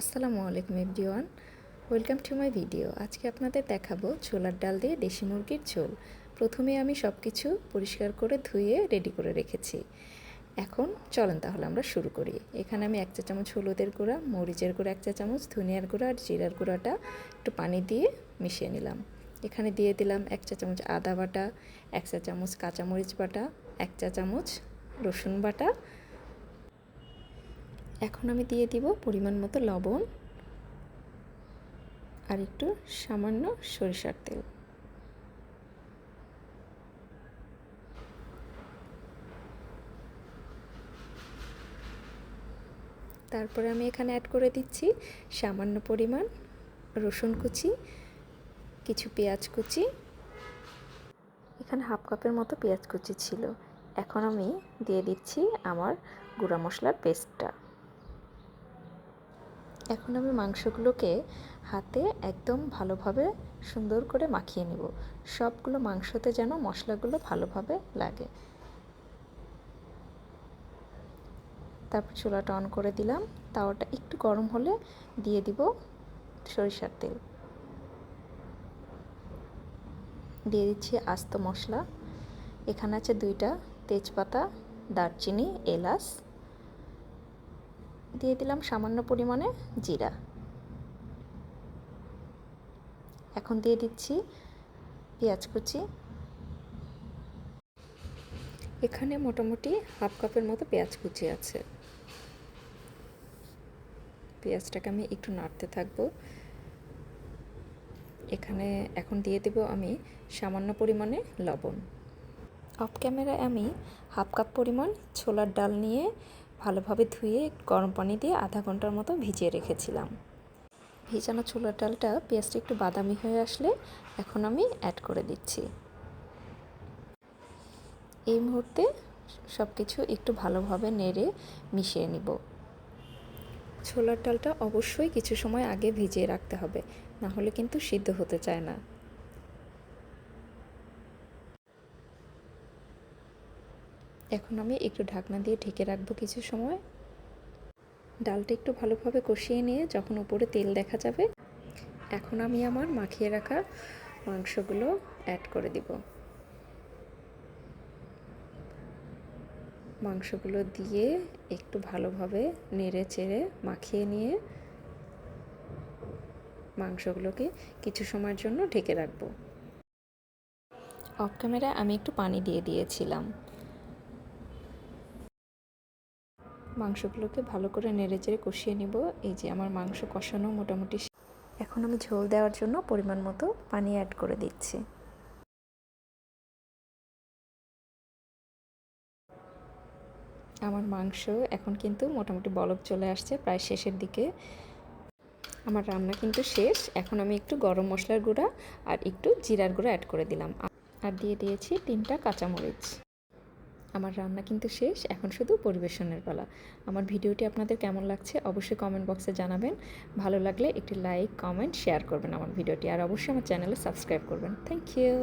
আসসালামু আলাইকুম everyone, welcome to my video. আজকে আপনাদের দেখাবো ছোলার ডাল দিয়ে দেশি মুরগির ঝোল। প্রথমে আমি সব কিছু পরিষ্কার করে ধুয়ে রেডি করে রেখেছি। এখন চলেন তাহলে আমরা শুরু করি। এখানে আমি এক চা চামচ হলুদের গুঁড়া, মরিচের গুঁড়া এক চা চামচ, ধনিয়ার গুঁড়া আর জিরার গুঁড়াটা একটু পানি দিয়ে মিশিয়ে নিলাম। এখানে দিয়ে দিলাম এক চা চামচ আদা বাটা, এক চা চামচ কাঁচামরিচ বাটা, এক চা চামচ রসুন বাটা এখন আমি দিয়ে দিব পরিমাণ মতো লবণ আর একটু সামান্য সরিষার তেল। তারপরে আমি এখানে অ্যাড করে দিচ্ছি সামান্য পরিমাণ রসুন কুচি, কিছু পেঁয়াজ কুচি। এখানে হাফ কাপের মতো পেঁয়াজ কুচি ছিল। এখন আমি দিয়ে দিচ্ছি আমার গুঁড়া মশলার পেস্টটা এখন আমি মাংসগুলোকে হাতে একদম ভালোভাবে সুন্দর করে মাখিয়ে নেব। সবগুলো মাংসতে যেন মশলাগুলো ভালোভাবে লাগে। তারপর চুলাটা অন করে দিলাম। তাওয়াটা একটু গরম হলে দিয়ে দিব সরিষার তেল। দিয়ে দিচ্ছি আস্ত মশলা। এখানে আছে দুইটা তেজপাতা, দারচিনি, এলাচ। দিয়ে দিলাম সামান্য পরিমাণে জিরা। এখন দিয়ে দিচ্ছি পেঁয়াজ কুচি। এখানে মোটামুটি হাফ কাপের মতো পেঁয়াজ কুচি আছে। পেঁয়াজটাকে আমি একটু নাড়তে থাকব। এখানে এখন দিয়ে দেব আমি সামান্য পরিমাণে লবণ। অফ ক্যামেরায় আমি হাফ কাপ পরিমাণ ছোলার ডাল নিয়ে ভালোভাবে ধুয়ে গরম পানি দিয়ে আধা ঘণ্টার মতো ভিজিয়ে রেখেছিলাম। ভিজানো ছোলার ডালটা পেঁয়াজটা একটু বাদামি হয়ে আসলে এখন আমি অ্যাড করে দিচ্ছি। এই মুহূর্তে সব কিছু একটু ভালোভাবে নেড়ে মিশিয়ে নিব। ছোলার ডালটা অবশ্যই কিছু সময় আগে ভিজিয়ে রাখতে হবে, না হলে কিন্তু সিদ্ধ হতে চায় না। এখন আমি একটু ঢাকনা দিয়ে ঢেকে রাখব কিছু সময়। ডালটা একটু ভালোভাবে কষিয়ে নিয়ে যখন উপরে তেল দেখা যাবে, এখন আমি আমার মাখিয়ে রাখা মাংসগুলো অ্যাড করে দিব। মাংসগুলো দিয়ে একটু ভালোভাবে নেড়ে চেড়ে মাখিয়ে নিয়ে মাংসগুলোকে কিছু সময়ের জন্য ঢেকে রাখব। অফ ক্যামেরায় আমি একটু পানি দিয়ে দিয়েছিলাম। মাংসগুলোকে ভালো করে নেড়ে চেড়ে কষিয়ে নিব। এই যে আমার মাংস কষানো মোটামুটি এখন আমি ঝোল দেওয়ার জন্য পরিমাণ মতো পানি অ্যাড করে দিচ্ছি। আমার মাংস এখন কিন্তু মোটামুটি বলক চলে আসছে, প্রায় শেষের দিকে। আমার রান্না কিন্তু শেষ। এখন আমি একটু গরম মশলার গুঁড়া আর একটু জিরার গুঁড়া অ্যাড করে দিলাম। আর দিয়ে দিয়েছি তিনটা কাঁচামরিচ। আমার রান্না কিন্তু শেষ, এখন শুধু পরিবেশনের পালা। আমার ভিডিওটি আপনাদের কেমন লাগছে অবশ্যই কমেন্ট বক্সে জানাবেন। ভালো লাগলে একটি লাইক কমেন্ট শেয়ার করবেন আমার ভিডিওটি। আর অবশ্যই আমার চ্যানেলে সাবস্ক্রাইব করবেন। Thank you